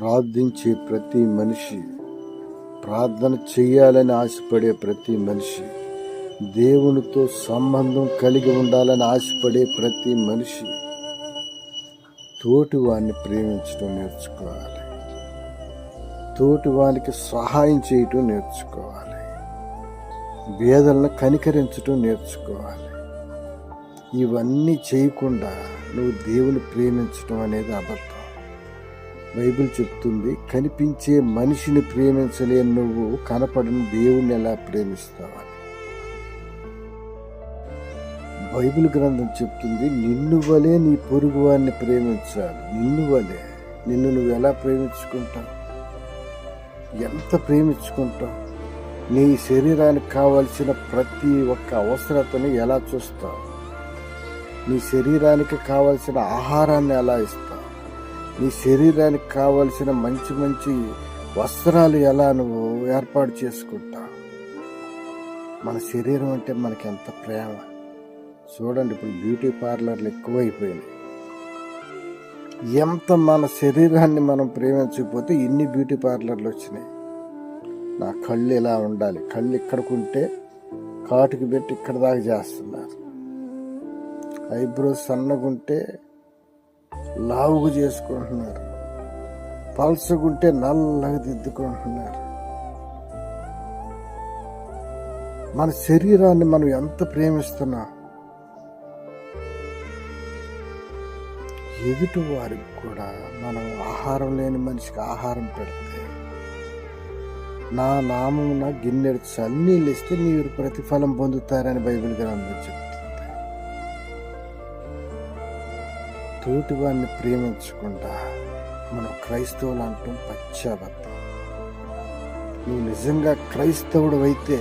ప్రార్థించే ప్రతి మనిషి ప్రార్థన చేయాలని ఆశపడే ప్రతి మనిషి దేవునితో సంబంధం కలిగి ఉండాలని ఆశపడే ప్రతి మనిషి తోటి వాడిని ప్రేమించడం నేర్చుకోవాలి. తోటి వానికి సహాయం చేయటం నేర్చుకోవాలి. భేదలను కనికరించటం నేర్చుకోవాలి. ఇవన్నీ చేయకుండా నువ్వు దేవుని ప్రేమించటం అనేది అబద్ధం. బైబిల్ చెప్తుంది కనిపించే మనిషిని ప్రేమించలేని నువ్వు కనపడని దేవుణ్ణి ఎలా ప్రేమిస్తావని. బైబిల్ గ్రంథం చెప్తుంది నిన్ను వలే నీ పొరుగు వారిని ప్రేమించాలి. నిన్ను వలే. నిన్ను నువ్వు ఎలా ప్రేమించుకుంటావు? ఎంత ప్రేమించుకుంటావు? నీ శరీరానికి కావలసిన ప్రతి ఒక్క అవసరతని ఎలా చూస్తావు? నీ శరీరానికి కావలసిన ఆహారాన్ని ఎలా ఇస్తావు? నీ శరీరానికి కావలసిన మంచి మంచి వస్త్రాలు ఎలా నువ్వు ఏర్పాటు చేసుకుంటావు? మన శరీరం అంటే మనకి ఎంత ప్రేమ? చూడండి ఇప్పుడు బ్యూటీ పార్లర్లు ఎక్కువైపోయినాయి. ఎంత మన శరీరాన్ని మనం ప్రేమించకపోతే ఇన్ని బ్యూటీ పార్లర్లు వచ్చినాయి. నా కళ్ళు ఇలా ఉండాలి. కళ్ళు ఇక్కడికుంటే కాటుకి పెట్టి ఇక్కడ దాకా చేస్తున్నారు. ఐబ్రోస్ సన్నగుంటే లావుగు చేసుకుంటున్నారు. పల్సగుంటే నల్లగా దిద్దుకుంటున్నారు. మన శరీరాన్ని మనం ఎంత ప్రేమిస్తున్నా ఎదుటి వారికి కూడా మనం ఆహారం లేని మనిషికి ఆహారం పెడితే నా నామమున గిన్నెడు చన్నీళ్ళు ఇస్తే మీరు ప్రతిఫలం పొందుతారని బైబిల్ గ్రంథం చెప్తుంది. తోటివాడిని ప్రేమించకుండా మనం క్రైస్తవులు అంటాం పచ్చాబద్ధం నువ్వు నిజంగా క్రైస్తవుడు అయితే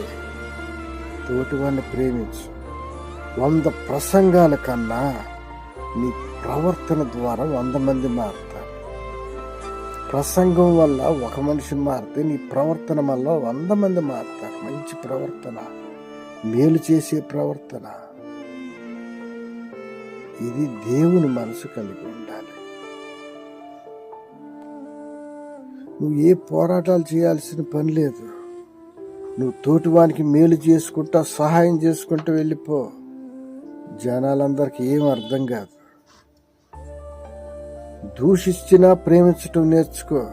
తోటివాడిని ప్రేమించు. వంద ప్రసంగాల కన్నా నీ ప్రవర్తన ద్వారా వంద మంది మారుతారు. ప్రసంగం వల్ల ఒక మనిషి మారితే నీ ప్రవర్తన వల్ల వంద మంది మారుతారు. మంచి ప్రవర్తన మేలు చేసే ప్రవర్తన. ఇది దేవుని మనసు కలిగి ఉండాలి. నువ్వు ఏ పోరాటాలు చేయాల్సిన పని లేదు. నువ్వు తోటివానికి మేలు చేసుకుంటా సహాయం చేసుకుంటూ వెళ్ళిపో. జనాలందరికీ ఏం అర్థం కాదు. దూషించినా ప్రేమించటం నేర్చుకో.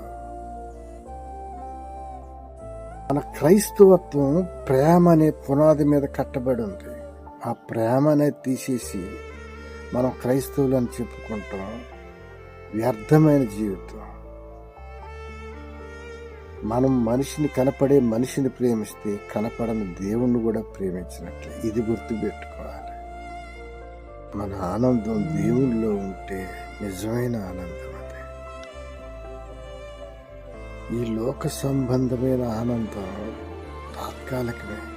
మన క్రైస్తవత్వం ప్రేమ అనే పునాది మీద కట్టబడి ఉంది. ఆ ప్రేమ అనేది తీసేసి మనం క్రైస్తవులు అని చెప్పుకుంటాం. వ్యర్థమైన జీవితం. మనం మనిషిని కనపడే మనిషిని ప్రేమిస్తే కనపడని దేవుణ్ణి కూడా ప్రేమించినట్లే. ఇది గుర్తుపెట్టుకోవాలి. మన ఆనందం దేవునిలో ఉంటే నిజమైన ఆనందం అది. ఈ లోక సంబంధమైన ఆనందం తాత్కాలికమే.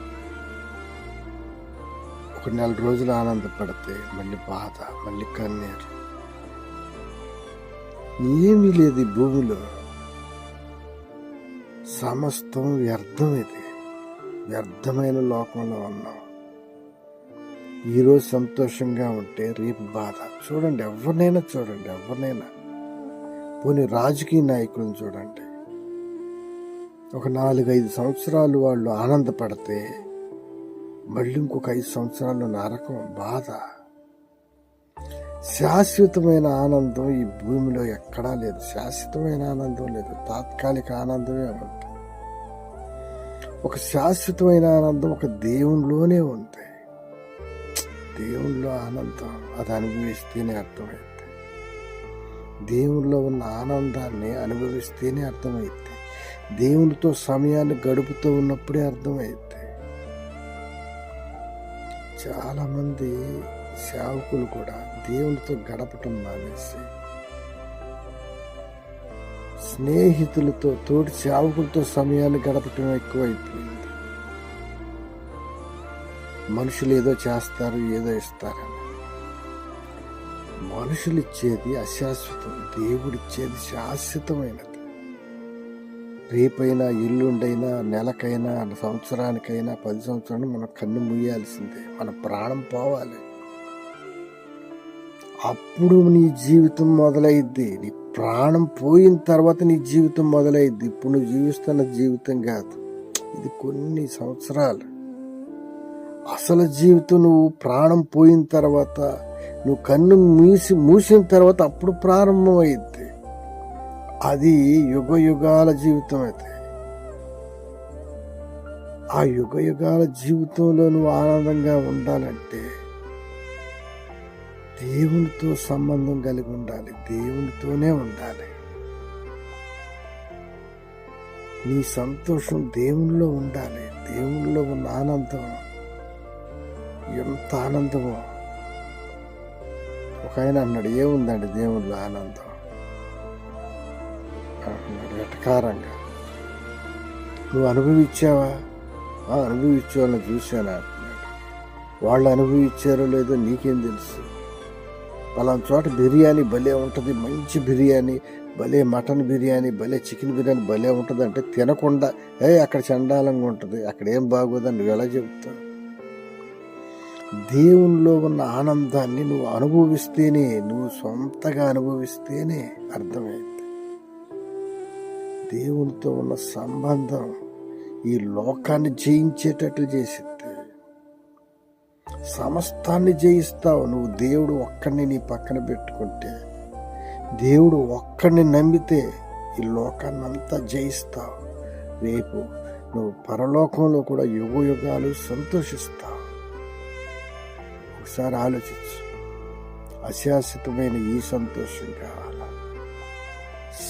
ఒక నెల రోజులు ఆనందపడితే మళ్ళీ బాధ మళ్ళీ కన్నీరు. ఏమీ లేదు ఈ భూమిలో. సమస్తం వ్యర్థం ఇది. వ్యర్థమైన లోకంలో ఉన్నాం. ఈరోజు సంతోషంగా ఉంటే రేపు బాధ. చూడండి ఎవరినైనా చూడండి ఎవరినైనా. పోనీ రాజకీయ నాయకులను చూడండి. ఒక నాలుగైదు సంవత్సరాలు వాళ్ళు ఆనందపడితే మళ్ళీ ఇంకొక ఐదు సంవత్సరాలు నరకం బాధ. శాశ్వతమైన ఆనందం ఈ భూమిలో ఎక్కడా లేదు. శాశ్వతమైన ఆనందం లేదు. తాత్కాలిక ఆనందమే ఉంది ఒక శాశ్వతమైన ఆనందం ఒక దేవునిలోనే ఉంది. దేవునిలో ఆనందం అది అనుభవిస్తేనే అర్థమైంది. దేవునిలో ఉన్న ఆనందాన్ని అనుభవిస్తేనే అర్థమైంది. దేవునితో సమయాన్ని గడుపుతూ ఉన్నప్పుడే అర్థమైంది. చాలామంది సేవకులు కూడా దేవునితో గడపటం మానేసి స్నేహితులతో తోటి సేవకులతో సమయాన్ని గడపటం ఎక్కువైపోయింది. మనుషులు ఏదో చేస్తారు ఏదో ఇస్తారు మనుషులు ఇచ్చేది అశాశ్వతం దేవుడిచ్చేది శాశ్వతమైనది. రేపైనా ఇల్లుండైనా నెలకైనా సంవత్సరానికైనా పది సంవత్సరాలు మనం కన్ను ముయ్యాల్సిందే మన ప్రాణం పోవాలి. అప్పుడు నీ జీవితం మొదలైద్ది. నీ ప్రాణం పోయిన తర్వాత నీ జీవితం మొదలైద్ది. ఇప్పుడు నువ్వు జీవిస్తున్న జీవితం కాదు. ఇది కొన్ని సంవత్సరాలు. అసలు జీవితం నువ్వు ప్రాణం పోయిన తర్వాత నువ్వు కన్ను మూసి మూసిన తర్వాత అప్పుడు ప్రారంభమైద్ది. అది యుగ యుగాల జీవితం అయితే. ఆ యుగ యుగాల జీవితంలో నువ్వు ఆనందంగా ఉండాలంటే దేవునితో సంబంధం కలిగి ఉండాలి. దేవునితోనే ఉండాలి. నీ సంతోషం దేవునిలో ఉండాలి. దేవునిలో ఉన్న ఆనందం ఎంత ఆనందమో. ఒక ఆయన అన్నాడు ఏముందండి దేవుళ్ళు ఆనందం? అన్నాడు వెటకారంగా నువ్వు అనుభవించావా? "ఆ, అనుభవించావని చూశాను? అంటున్నాడు వాళ్ళు అనుభవించారో లేదో నీకేం తెలుసు. పలానా చోట బిర్యానీ భలే ఉంటుంది మంచి బిర్యానీ భలే మటన్ బిర్యానీ భలే చికెన్ బిర్యానీ భలే ఉంటుంది అంటే తినకుండా ఏ అక్కడ చండాలంగా ఉంటుంది అక్కడ ఏం బాగోదని నువ్వు ఎలా చెబుతావు? దేవునిలో ఉన్న ఆనందాన్ని నువ్వు అనుభవిస్తేనే నువ్వు సొంతగా అనుభవిస్తేనే అర్థమైంది. దేవునితో ఉన్న సంబంధం ఈ లోకాన్ని జయించేటట్లు చేసిద్ది. సమస్తాన్ని జయిస్తావు. నువ్వు దేవుడు ఒక్కడిని నీ పక్కన పెట్టుకుంటే దేవుడు ఒక్కడిని నమ్మితే ఈ లోకాన్ని అంతా జయిస్తావు. రేపు నువ్వు పరలోకంలో కూడా యుగ యుగాలు సంతోషిస్తావు. ఒకసారి ఆలోచించు. అశాశ్వతమైన ఈ సంతోషం కావాలా?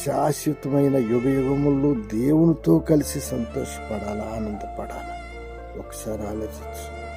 శాశ్వతమైన యుగ యుగముల్లో దేవునితో కలిసి సంతోషపడాలా ఆనందపడాలా? ఒకసారి ఆలోచించు.